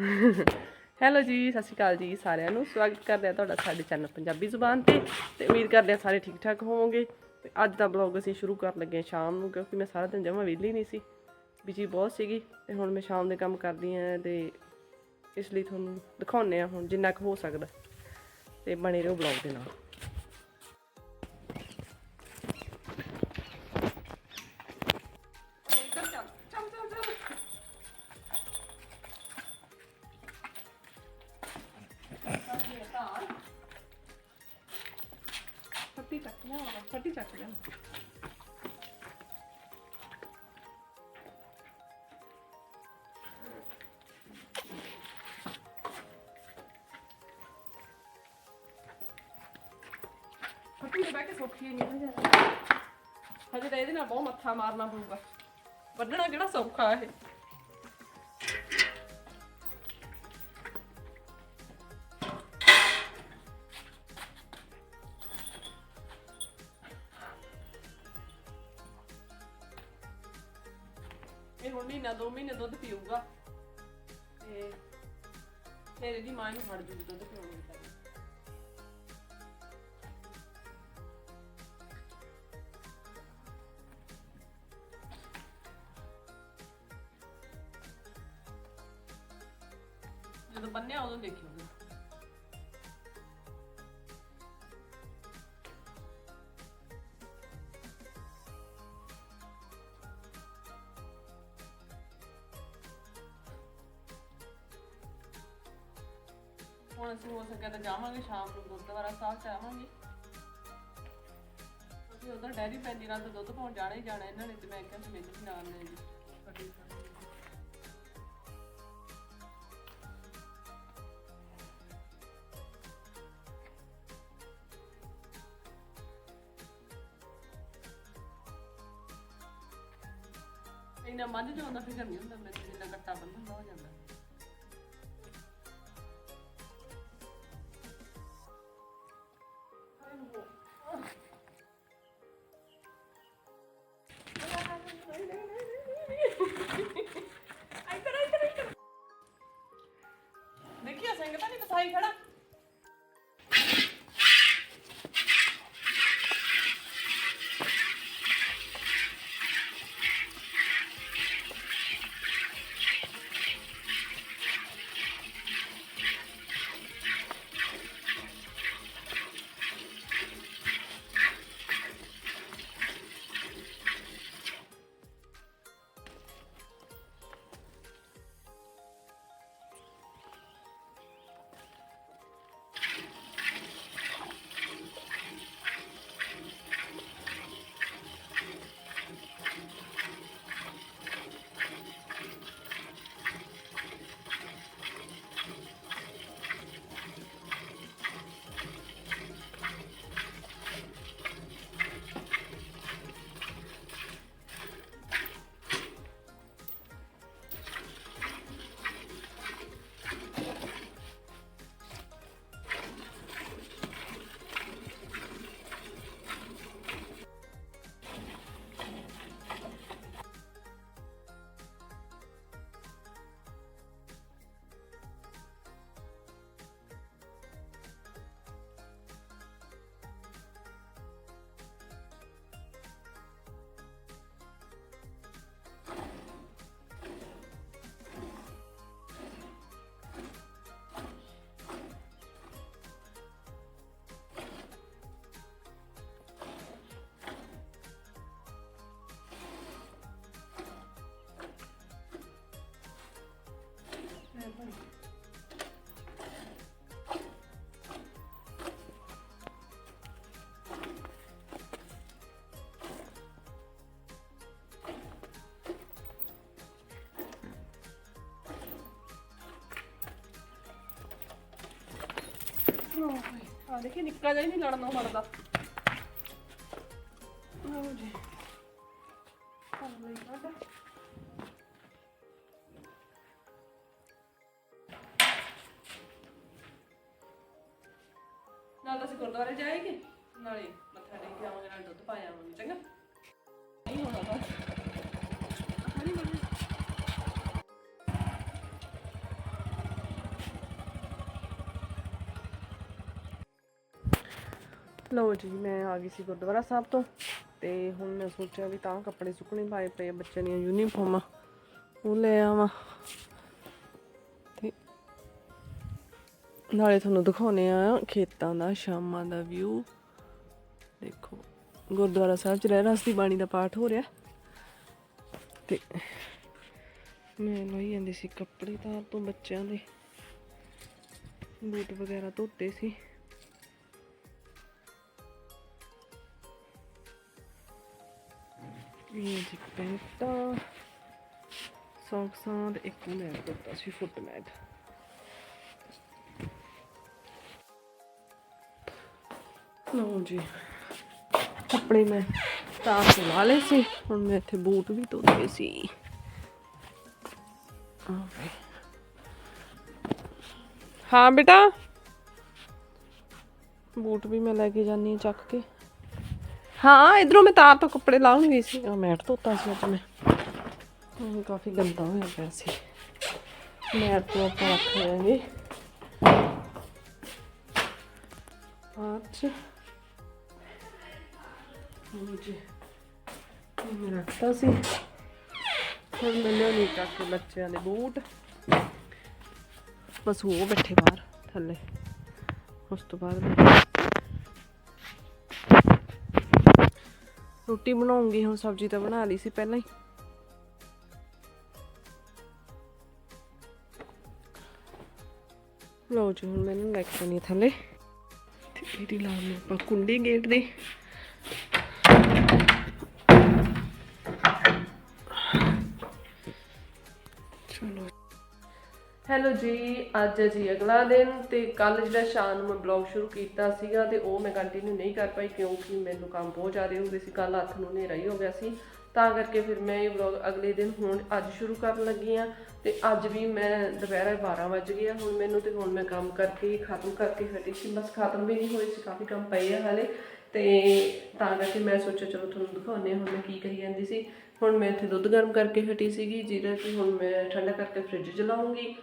Hello ਜੀ, ਸਤਿ ਸ਼੍ਰੀ ਅਕਾਲ ਜੀ ਸਾਰਿਆਂ ਨੂੰ। ਸਵਾਗਤ ਕਰਦੇ ਆ ਤੁਹਾਡਾ ਸਾਡੇ ਚੈਨਲ ਪੰਜਾਬੀ ਜ਼ੁਬਾਨ ਤੇ ਤੇ ਉਮੀਦ ਕਰਦੇ ਆ ਸਾਰੇ ਠੀਕ ਠਾਕ ਹੋਵੋਗੇ। ਤੇ ਅੱਜ ਦਾ ਬਲੌਗ ਅਸੀਂ ਸ਼ੁਰੂ ਕਰਨ ਲੱਗੇ ਹਾਂ ਸ਼ਾਮ ਨੂੰ ਕਿਉਂਕਿ ਮੈਂ ਸਾਰਾ ਦਿਨ ਜਮਾਂ ਵਿਹਲੀ ਨਹੀਂ ਸੀ ਬਿਜ਼ੀ ਬਹੁਤ ਸੀਗੀ ਤੇ ਹੁਣ ਮੈਂ ਸ਼ਾਮ ਦੇ ਕੰਮ ਕਰਦੀ ਆ ਤੇ ਇਸ ਲਈ ਤੁਹਾਨੂੰ ਦਿਖਾਉਂਦੇ ਆ ਹੁਣ ਜਿੰਨਾ ਕੁ ਹੋ ਸਕਦਾ। ਤੇ ਬਣੇ ਰਹੋ ਬਲੌਗ ਦੇ ਨਾਲ। ਫੱਟੀ ਚੱਕ ਲਿਆ ਫੱਟੀ ਦੇ ਬਹਿ ਕੇ ਸੌਖੀ ਨਹੀਂ ਹਜੇ ਤਾਂ ਇਹਦੇ ਨਾਲ ਬਹੁਤ ਮੱਥਾ ਮਾਰਨਾ ਪਊਗਾ। ਵੱਢਣਾ ਕਿਹੜਾ ਸੌਖਾ ਇਹ। ਫਿਰ ਇਹਦੀ ਮਾਂ ਨੂੰ ਫੜ ਜੂਗੀ ਦੁੱਧ ਹੁਣ ਅਸੀਂ ਹੋ ਸਕਿਆ ਤਾਂ ਜਾਵਾਂਗੇ, ਸ਼ਾਮ ਨੂੰ ਗੁਰਦੁਆਰਾ ਸਾਹਿਬ ਚ ਅਸੀਂ ਉਧਰ ਡੈਰੀ ਪੈਂਦੀ ਨਾਲ ਤਾਂ ਦੁੱਧ ਪਾਉਣ ਜਾਣਾ ਹੀ ਜਾਣਾ ਇਹਨਾਂ ਨੇ ਤੇ ਮੈਂ ਕਿਹਾ ਸੀ ਮੈਨੂੰ ਵੀ ਨਾਲ ਲੈ ਜੀ। ਸਾਡੀ ਮੱਝ ਚੋਂ ਦਾ ਫਿਕਰ ਨਹੀਂ ਹੁੰਦਾ ਮੈਨੂੰ ਜਿੰਨਾ ਕੱਟਾ ਬੰਨ੍ਹਦਾ ਹੋ ਜਾਂਦਾ ਆ ਦੇਖੀ, ਨਿੱਕਾ ਜਿਹਾ ਹੀ ਨਹੀਂ ਲੜਨੋਂ ਹਟਦਾ ਆਓ ਜੀ। ਆ ਲਈ ਕੱਢ ਨਾਲ ਤਾਂ ਅਸੀਂ ਗੁਰਦੁਆਰੇ ਜਾਏਗੇ, ਨਾਲੇ ਮੱਥਾ ਟੇਕ ਕੇ ਆਵਾਂਗੇ, ਨਾਲ ਦੁੱਧ ਪਾਇਆ ਆਵਾਂਗੇ, ਚੰਗਾ? ਨਹੀਂ ਹੋਣਾ ਬਸ ਲਓ ਜੀ, ਮੈਂ ਆ ਗਈ ਸੀ ਗੁਰਦੁਆਰਾ ਸਾਹਿਬ ਤੋਂ ਤੇ ਹੁਣ ਮੈਂ ਸੋਚਿਆ ਵੀ ਤਾਂ ਕੱਪੜੇ ਸੁੱਕਣੇ ਪਾਏ ਪਏ ਬੱਚਿਆਂ ਦੀਆਂ ਯੂਨੀਫਾਰਮਾਂ ਉਹ ਲੈ ਆਵਾਂ ਤੇ ਨਾਲੇ ਤੁਹਾਨੂੰ ਦਿਖਾਉਨੇ ਆ ਖੇਤਾਂ ਦਾ, ਸ਼ਾਮਾਂ ਦਾ ਵਿਊ ਦੇਖੋ, ਗੁਰਦੁਆਰਾ ਸਾਹਿਬ ਚ ਰਹਿਰਾਸ ਦੀ ਬਾਣੀ ਦਾ ਪਾਠ ਹੋ ਰਿਹਾ। ਤੇ ਮੈਂ ਲਈ ਜਾਂਦੀ ਸੀ ਕੱਪੜੇ ਤਾਰ ਤੋਂ ਬੱਚਿਆਂ ਦੇ। ਬੂਟ ਵਗੈਰਾ ਧੋਤੇ ਸੀ। ਇਹ ਜੀ ਪੈਂਟਾਂ ਸੌਕਸਾਂ ਤੇ ਇੱਕ ਮੈਂ ਲਓ ਜੀ ਕੱਪੜੇ ਮੈਂ ਤਾਂ ਲਾ ਲਏ ਸੀ ਹੁਣ ਮੈਂ ਇੱਥੇ ਬੂਟ ਵੀ ਧੋਤੇ ਸੀ ਹਾਂ ਬੇਟਾ। ਬੂਟ ਵੀ ਮੈਂ ਲੈ ਕੇ ਜਾਨੀ ਹਾਂ ਚੱਕ ਕੇ। ਹਾਂ, ਇਧਰੋਂ ਮੈਂ ਤਾਰ ਤੋਂ ਕੱਪੜੇ ਲਾਉਣ ਗਈ ਸੀ। ਆ ਮੈਟ ਧੋਤਾ ਸੀ ਅੱਜ ਮੈਂ। ਹੁਣ ਕਾਫੀ ਗੰਦਾ ਹੋਇਆ ਪਿਆ ਸੀ। ਮੈਟ ਤੋਂ ਆਪਾਂ ਰੱਖ ਲਾਂਗੇ ਅੱਜ ਉਹ ਮੈਂ ਰੱਖਤਾ ਸੀ। ਹੁਣ ਮੈਂ ਲਿਆਉਣੀ ਚੱਕ ਬੱਚਿਆਂ ਦੇ ਬੂਟ। ਬਸ ਉਹ ਬੈਠੇ ਬਾਹਰ, ਥੱਲੇ। ਉਸ ਤੋਂ ਬਾਅਦ ਮੈਂ ਰੋਟੀ ਬਣਾਉਂਗੀ, ਹੁਣ ਸਬਜ਼ੀ ਤਾਂ ਬਣਾ ਲਈ ਸੀ ਪਹਿਲਾਂ ਹੀ। ਲਓ ਜੀ, ਹੁਣ ਮੈਨੂੰ ਲੈ ਕੇ ਜਾਣੀ ਥੱਲੇ। ਤੇ ਇਹਦੀ ਲਾਉਣੀ ਆਪਾਂ ਕੁੰਡੀ ਗੇਟ ਦੀ। ਹੈਲੋ ਜੀ, ਅੱਜ ਹੈ ਜੀ ਅਗਲਾ ਦਿਨ ਤੇ ਕੱਲ ਜਿਹੜਾ ਸ਼ਾਮ ਨੂੰ ਮੈਂ ਬਲੌਗ ਸ਼ੁਰੂ ਕੀਤਾ ਸੀਗਾ ਤੇ ਉਹ ਮੈਂ ਕੰਟੀਨਿਊ ਨਹੀਂ ਕਰ ਪਾਈ ਕਿਉਂਕਿ ਮੈਨੂੰ ਕੰਮ ਬਹੁਤ ਜ਼ਿਆਦਾ ਹੋ ਗਏ ਸੀ ਕੱਲ ਹੱਥ ਨੂੰ ਹਨੇਰਾ ਹੀ ਹੋ ਗਿਆ ਸੀ। ਤਾਂ ਕਰਕੇ ਫਿਰ ਮੈਂ ਇਹ ਬਲੌਗ ਅਗਲੇ ਦਿਨ ਹੁਣ ਅੱਜ ਸ਼ੁਰੂ ਕਰਨ ਲੱਗੀ ਆ ਤੇ ਅੱਜ ਵੀ ਮੈਂ ਦੁਪਹਿਰ 12 ਵਜ ਗਿਆ ਹੁਣ ਮੈਨੂੰ ਤੇ ਹੁਣ ਮੈਂ ਕੰਮ ਕਰਕੇ ਖਤਮ ਕਰਕੇ ਹਟੀ ਸੀ, ਬਸ ਖਤਮ ਵੀ ਨਹੀਂ ਹੋਏ ਸੀ, ਕਾਫੀ ਕੰਮ ਪਏ ਆ ਹਾਲੇ। ਤੇ ਤਾਂ ਕਰਕੇ ਮੈਂ ਸੋਚਿਆ ਚਲੋ ਤੁਹਾਨੂੰ ਦਿਖਾਉਂਦੇ ਹਾਂ ਹੁਣ ਮੈਂ ਕੀ ਕਹੀ ਜਾਂਦੀ ਸੀ। ਹੁਣ ਮੈਂ ਇੱਥੇ ਦੁੱਧ ਗਰਮ ਕਰਕੇ ਹਟੀ ਸੀਗੀ ਜਿਹੜਾ ਕਿ ਹੁਣ ਮੈਂ ਠੰਡਾ ਕਰਕੇ ਫ੍ਰਿਜ 'ਚ ਲਾਉਂਗੀ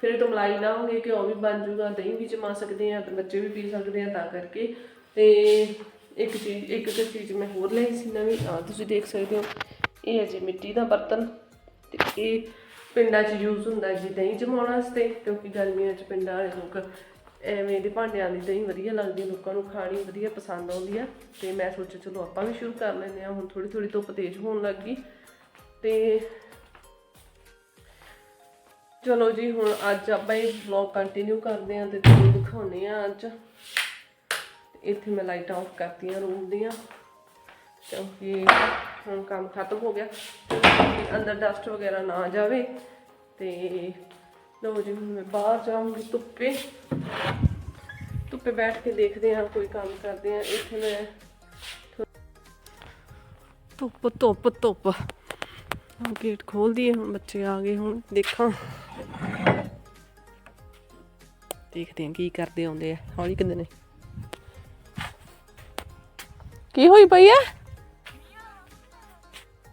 ਫਿਰ ਤੋਂ ਮਲਾਈ ਲਾਉਂਗੇ ਘਿਓ ਵੀ ਬਣ ਜੂਗਾ, ਦਹੀਂ ਵੀ ਜਮਾ ਸਕਦੇ ਆ ਤੇ ਬੱਚੇ ਵੀ ਪੀ ਸਕਦੇ ਆ ਤਾਂ ਕਰਕੇ। ਤੇ ਇੱਕ ਚੀਜ਼, ਇੱਕ ਤੇ ਚੀਜ਼ ਮੈਂ ਹੋਰ ਲਈ ਸੀ ਨਵੀਂ ਆ ਤੁਸੀਂ ਦੇਖ ਸਕਦੇ ਹੋ, ਇਹ ਹੈ ਜੀ ਮਿੱਟੀ ਦਾ ਬਰਤਨ। ਤੇ ਇਹ ਪਿੰਡਾਂ 'ਚ ਯੂਜ਼ ਹੁੰਦਾ ਜੀ ਦਹੀਂ ਜਮਾਉਣ ਵਾਸਤੇ, ਕਿਉਂਕਿ ਗਰਮੀਆਂ 'ਚ ਪਿੰਡਾਂ ਵਾਲੇ ਲੋਕ ਐਵੇਂ ਦੇ ਭਾਂਡਿਆਂ ਦੀ ਦਹੀਂ ਵਧੀਆ ਲੱਗਦੀ ਲੋਕਾਂ ਨੂੰ ਖਾਣੀ ਵਧੀਆ ਪਸੰਦ ਆਉਂਦੀ ਆ। ਤੇ ਮੈਂ ਸੋਚਿਆ ਚਲੋ ਆਪਾਂ ਵੀ ਸ਼ੁਰੂ ਕਰ ਲੈਂਦੇ ਆ ਹੁਣ ਥੋੜੀ ਥੋੜੀ ਧੁੱਪ ਤੇਜ਼ ਹੋਣ ਲੱਗ ਗਈ। ਤੇ ਚਲੋ ਜੀ, ਹੁਣ ਅੱਜ ਆਪਾਂ ਇਹ ਵਲੌਗ ਕੰਟੀਨਿਊ ਕਰਦੇ ਆਂ ਤੇ ਤੁਹਾਨੂੰ ਦਿਖਾਉਨੇ ਆ ਅੱਜ। ਇੱਥੇ ਮੈਂ ਲਾਈਟ ਆਫ ਕਰਤੀਆਂ ਰੂਮ ਦੀਆਂ। ਕਿਉਂਕਿ ਹੁਣ ਕੰਮ ਖਤਮ ਹੋ ਗਿਆ। ਅੰਦਰ ਡਸਟ ਵਗੈਰਾ ਨਾ ਜਾਵੇ। ਤੇ ਲਓ ਜੀ, ਹੁਣ ਮੈਂ ਬਾਹਰ ਜਾਊਂਗੀ ਧੁੱਪੇ। ਧੁੱਪੇ ਬੈਠ ਕੇ ਦੇਖਦੇ ਹਾਂ, ਕੋਈ ਕੰਮ ਕਰਦੇ ਹਾਂ। ਇੱਥੇ ਮੈਂ ਧੁੱਪ ਧੁੱਪ ਧੁੱਪ। ਗੇਟ ਖੋਲ ਦਈਏ ਹੁਣ ਬੱਚੇ ਆ ਗਏ ਹੁਣ ਦੇਖਾਂ। ਦੇਖਦੇ ਹਾਂ ਕੀ ਕਰਦੇ ਆਉਂਦੇ ਆ ਹੌਲੀ ਕਿੰਦੇ ਨੇ। ਕੀ ਹੋਈ ਪਈ ਆ?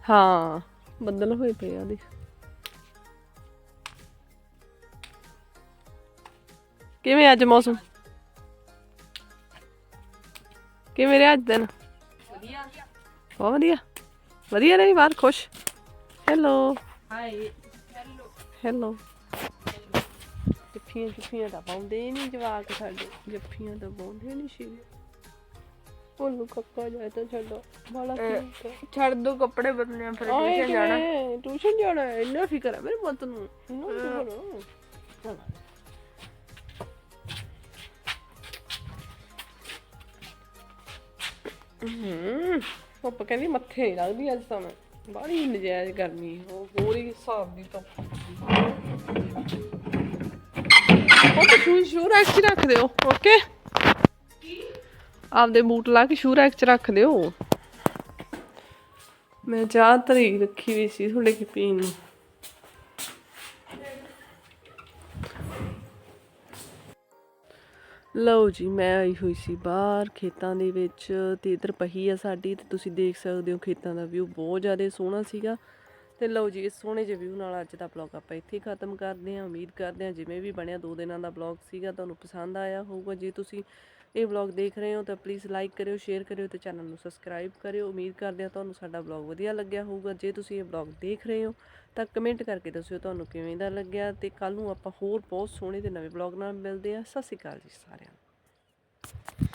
ਹਾਂ ਬੱਦਲ ਹੋਏ ਪਏ ਆ ਦੇਖ ਕਿਵੇਂ ਅੱਜ ਮੌਸਮ? ਕਿਵੇਂ ਰਿਹਾ ਅੱਜ ਦਿਨ? ਵਧੀਆ। ਬਹੁਤ ਵਧੀਆ। ਵਧੀਆ ਰਹੀ ਬਾਹਰ ਖੁਸ਼? ਹੈਲੋ ਹਾਈ ਹੈਲੋ ਹੈਲੋ ਜੱਫੀਆਂ ਜੱਫੀਆਂ ਤਾਂ ਪਾਉਂਦੇ ਨਹੀਂ ਜਵਾਕ ਸਾਡੇ। ਜੱਫੀਆਂ ਤਾਂ ਪਾਉਂਦੇ ਨਹੀਂ ਸੀ ਉਹਨੂੰ ਕੱਕਾ ਜਾਏ ਤਾਂ ਛੱਡੋ। ਬਾਲਾ ਛੱਡ ਦੋ ਕੱਪੜੇ ਬਦਲਣੇ ਫਿਰ ਟਿਊਸ਼ਨ ਜਾਣਾ। ਟਿਊਸ਼ਨ ਜਾਣਾ? ਹੈ, ਇੰਨਾ ਫਿਕਰ ਹੈ ਮੇਰੇ ਪੁੱਤ ਨੂੰ। ਇੰਨਾ ਫਿਕਰ ਹੈ। ਹੂੰ। ਧੁੱਪ ਕਹਿੰਦੀ ਮੱਥੇ ਨਹੀਂ ਲੱਗਦੀ ਅੱਜ ਤਾਂ ਮੈਂ। ਬੜੀ ਨਜਾਇਜ਼ ਗਰਮੀ ਉਹ ਪੂਰੀ ਹਿਸਾਬ ਦੀ ਧੁੱਪ ਉਹ ਤਾਂ ਸ਼ੂ ਸ਼ੂ ਰੈਕ 'ਚ ਰੱਖ ਦਿਓ ਓਕੇ ਆਪਦੇ ਬੂਟ ਲਾ ਕੇ ਸ਼ੂ ਰੈਕ 'ਚ ਰੱਖ ਦਿਓ। ਮੈਂ ਚਾਹ ਧਰੀ ਰੱਖੀ ਵੀ ਸੀ ਥੋੜੇ ਕਿ ਪੀਣ ਨੂੰ। ਲਓ ਜੀ, ਮੈਂ ਆਈ ਹੋਈ ਸੀ ਬਾਹਰ ਖੇਤਾਂ ਦੇ ਵਿੱਚ, ਤੇ ਇਧਰ ਪਹੀ ਆ ਸਾਡੀ, ਤੇ ਤੁਸੀਂ ਦੇਖ ਸਕਦੇ ਹੋ ਖੇਤਾਂ ਦਾ ਵਿਊ ਬਹੁਤ ਜ਼ਿਆਦਾ ਸੋਹਣਾ ਸੀਗਾ। ਤੇ ਲਓ ਜੀ, ਇਸ ਸੋਹਣੇ ਜਿਹੇ ਵਿਊ ਨਾਲ ਅੱਜ ਦਾ ਬਲੌਗ ਆਪਾਂ ਇੱਥੇ ਖਤਮ ਕਰਦੇ ਹਾਂ। ਉਮੀਦ ਕਰਦੇ ਹਾਂ ਜਿਵੇਂ ਵੀ ਬਣਿਆ ਦੋ ਦਿਨਾਂ ਦਾ ਬਲੌਗ ਸੀਗਾ, ਤੁਹਾਨੂੰ ਪਸੰਦ ਆਇਆ ਹੋਊਗਾ। ਜੇ ਤੁਸੀਂ ਇਹ ਬਲੌਗ ਦੇਖ ਰਹੇ ਹੋ ਤਾਂ ਪਲੀਜ਼ ਲਾਈਕ ਕਰਿਓ ਸ਼ੇਅਰ ਕਰਿਓ ਤੇ ਚੈਨਲ ਨੂੰ ਸਬਸਕ੍ਰਾਈਬ ਕਰਿਓ। ਉਮੀਦ ਕਰਦੇ ਹਾਂ ਤੁਹਾਨੂੰ ਸਾਡਾ ਬਲੌਗ ਵਧੀਆ ਲੱਗਿਆ ਹੋਊਗਾ। ਜੇ ਤੁਸੀਂ ਇਹ ਬਲੌਗ ਦੇਖ ਰਹੇ ਹੋ ਤਾਂ ਕਮੈਂਟ ਕਰਕੇ ਦੱਸਿਓ ਤੁਹਾਨੂੰ ਕਿਵੇਂ ਦਾ ਲੱਗਿਆ ਤੇ ਕੱਲ ਨੂੰ ਆਪਾਂ ਹੋਰ ਬਹੁਤ ਸੋਹਣੇ ਤੇ ਨਵੇਂ ਬਲੌਗ ਨਾਲ ਮਿਲਦੇ ਹਾਂ। ਸਤਿ ਸ਼੍ਰੀ ਅਕਾਲ ਜੀ ਸਾਰਿਆਂ ਨੂੰ।